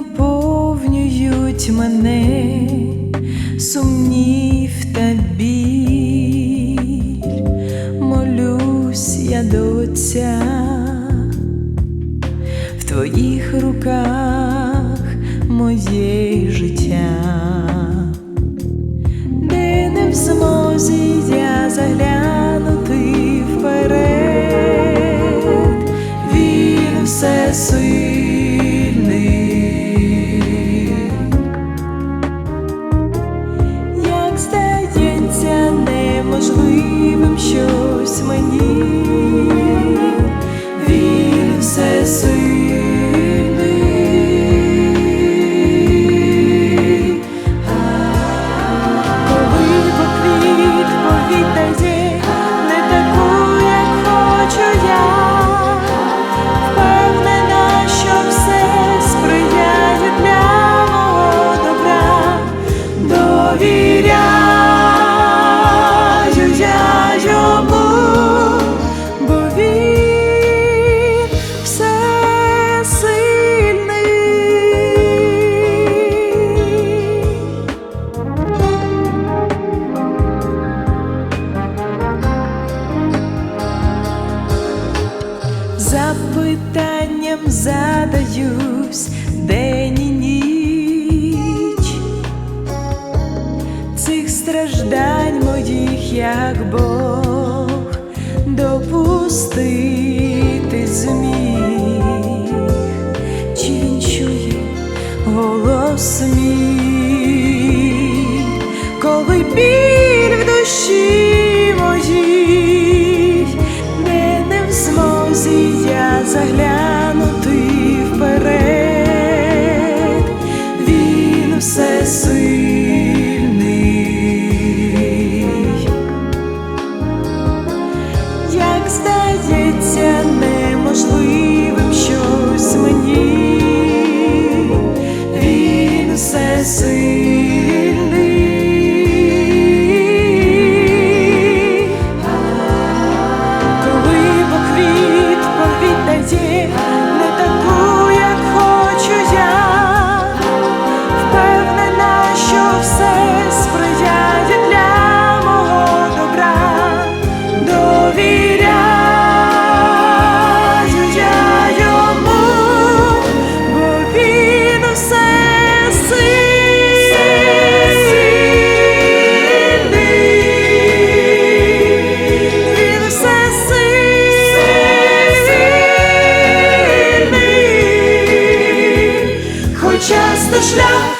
наповнюють мене сумнів та біль, молюсь я до Отця в твоїх руках моє життя, де не в змозі я заглянути вперед, він все сильний. Неможливим щось мені, задаюсь день і ніч. Цих страждань моїх, як Бог допустити зміг, шлях.